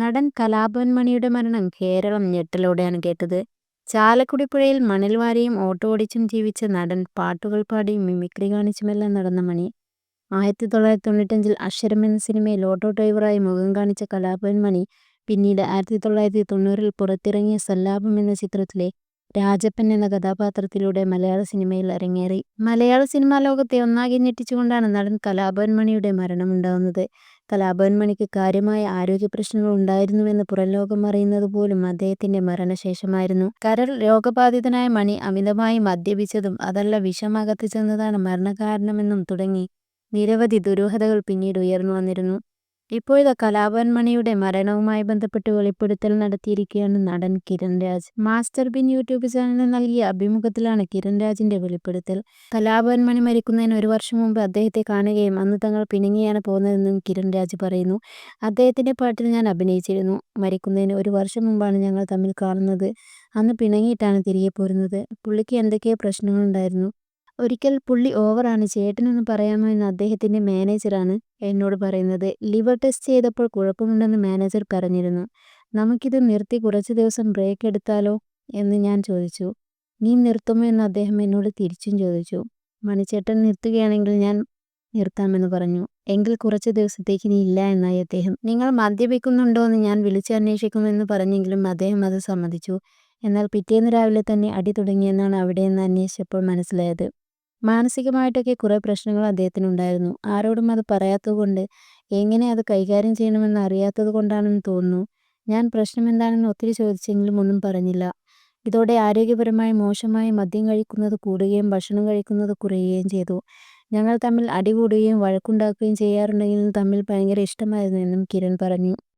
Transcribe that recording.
നടൻ കലാഭവൻ മണിയുടെ മരണം കേരളം ഞെട്ടലോടെയാണ് കേട്ടത്. ചാലക്കുടി പുഴയിൽ മണൽ വാരിയും ഓട്ടോ ഓടിച്ചും ജീവിച്ച നടൻ പാട്ടുകൾ പാടിയും മിമിക്രി കാണിച്ചുമെല്ലാം നടന്ന മണി. ആയിരത്തി തൊള്ളായിരത്തി തൊണ്ണൂറ്റഞ്ചിൽ അക്ഷരം എന്ന സിനിമയിൽ ഓട്ടോ ഡ്രൈവറായി മുഖം കാണിച്ച കലാഭവൻ മണി പിന്നീട് ആയിരത്തി തൊള്ളായിരത്തി തൊണ്ണൂറിൽ പുറത്തിറങ്ങിയ സല്ലാപം എന്ന ചിത്രത്തിലെ രാജപ്പൻ എന്ന കഥാപാത്രത്തിലൂടെ മലയാള സിനിമയിൽ അരങ്ങേറി. മലയാള സിനിമാ ലോകത്തെ ഒന്നാകെ ഞെട്ടിച്ചുകൊണ്ടാണ് നടൻ കലാഭവൻ മണിയുടെ മരണമുണ്ടാകുന്നത്. കലാഭവൻ മണിക്ക് കാര്യമായ ആരോഗ്യ പ്രശ്നങ്ങൾ ഉണ്ടായിരുന്നുവെന്ന് പുറംലോകം അറിയുന്നത് പോലും അദ്ദേഹത്തിന്റെ മരണശേഷമായിരുന്നു. കരൾ രോഗബാധിതനായ മണി അമിതമായി മദ്യപിച്ചതും അതല്ല വിഷം ചെന്നതാണ് മരണകാരണമെന്നും തുടങ്ങി നിരവധി ദുരൂഹതകൾ പിന്നീട് ഉയർന്നു വന്നിരുന്നു. ഇപ്പോഴിതാ കലാഭവൻ മണിയുടെ മരണവുമായി ബന്ധപ്പെട്ട് വെളിപ്പെടുത്തൽ നടത്തിയിരിക്കുകയാണ് നടൻ Kiran Raj. Master bin YouTube ചാനലിന് നൽകിയ അഭിമുഖത്തിലാണ് കിരൺ രാജിന്റെ വെളിപ്പെടുത്തൽ. കലാഭവൻ മണി മരിക്കുന്നതിന് ഒരു വർഷം മുമ്പ് അദ്ദേഹത്തെ കാണുകയും അന്ന് തങ്ങൾ പിണങ്ങിയാണ് പോകുന്നതെന്നും കിരൺ രാജ് പറയുന്നു. അദ്ദേഹത്തിന്റെ പാട്ടിൽ ഞാൻ അഭിനയിച്ചിരുന്നു. മരിക്കുന്നതിന് ഒരു വർഷം മുമ്പാണ് ഞങ്ങൾ തമ്മിൽ കാണുന്നത്. അന്ന് പിണങ്ങിയിട്ടാണ് തിരികെ പോരുന്നത്. പുള്ളിക്ക് എന്തൊക്കെയോ പ്രശ്നങ്ങളുണ്ടായിരുന്നു. ഒരിക്കൽ പുള്ളി ഓവറാണ് ചേട്ടനൊന്ന് പറയാമോ എന്ന് അദ്ദേഹത്തിന്റെ മാനേജറാണ് എന്നോട് പറയുന്നത്. ലിവർ ടെസ്റ്റ് ചെയ്തപ്പോൾ കുഴപ്പമുണ്ടെന്ന് മാനേജർ പറഞ്ഞിരുന്നു. നമുക്കിത് നിർത്തി കുറച്ച് ദിവസം ബ്രേക്ക് എടുത്താലോ എന്ന് ഞാൻ ചോദിച്ചു. നീ നിർത്തുമോ എന്ന് അദ്ദേഹം എന്നോട് തിരിച്ചും ചോദിച്ചു. മണിച്ചേട്ടൻ നിർത്തുകയാണെങ്കിൽ ഞാൻ നിർത്താമെന്ന് പറഞ്ഞു. എങ്കിൽ കുറച്ച് ദിവസത്തേക്ക് നീ ഇല്ല എന്നായി അദ്ദേഹം. നിങ്ങൾ മദ്യപിക്കുന്നുണ്ടോ എന്ന് ഞാൻ വിളിച്ച് അന്വേഷിക്കുമെന്ന് പറഞ്ഞെങ്കിലും അദ്ദേഹം അത് സമ്മതിച്ചു. എന്നാൽ പിറ്റേന്ന് രാവിലെ തന്നെ അടി തുടങ്ങിയെന്നാണ് അവിടെ നിന്ന് അന്വേഷിച്ചപ്പോൾ മനസ്സിലായത്. മാനസികമായിട്ടൊക്കെ കുറെ പ്രശ്നങ്ങൾ അദ്ദേഹത്തിനുണ്ടായിരുന്നു. ആരോടും അത് പറയാത്തതുകൊണ്ട് എങ്ങനെ അത് കൈകാര്യം ചെയ്യണമെന്ന് അറിയാത്തത് കൊണ്ടാണെന്ന് തോന്നുന്നു. ഞാൻ പ്രശ്നം എന്താണെന്ന് ഒത്തിരി ചോദിച്ചെങ്കിലും ഒന്നും പറഞ്ഞില്ല. ഇതോടെ ആരോഗ്യപരമായി മോശമായി മദ്യം കഴിക്കുന്നത് കൂടുകയും ഭക്ഷണം കഴിക്കുന്നത് കുറയുകയും ചെയ്തു. ഞങ്ങൾ തമ്മിൽ അടികൂടുകയും വഴക്കുണ്ടാക്കുകയും ചെയ്യാറുണ്ടെങ്കിലും തമ്മിൽ ഭയങ്കര ഇഷ്ടമായിരുന്നു എന്നും കിരൺ പറഞ്ഞു.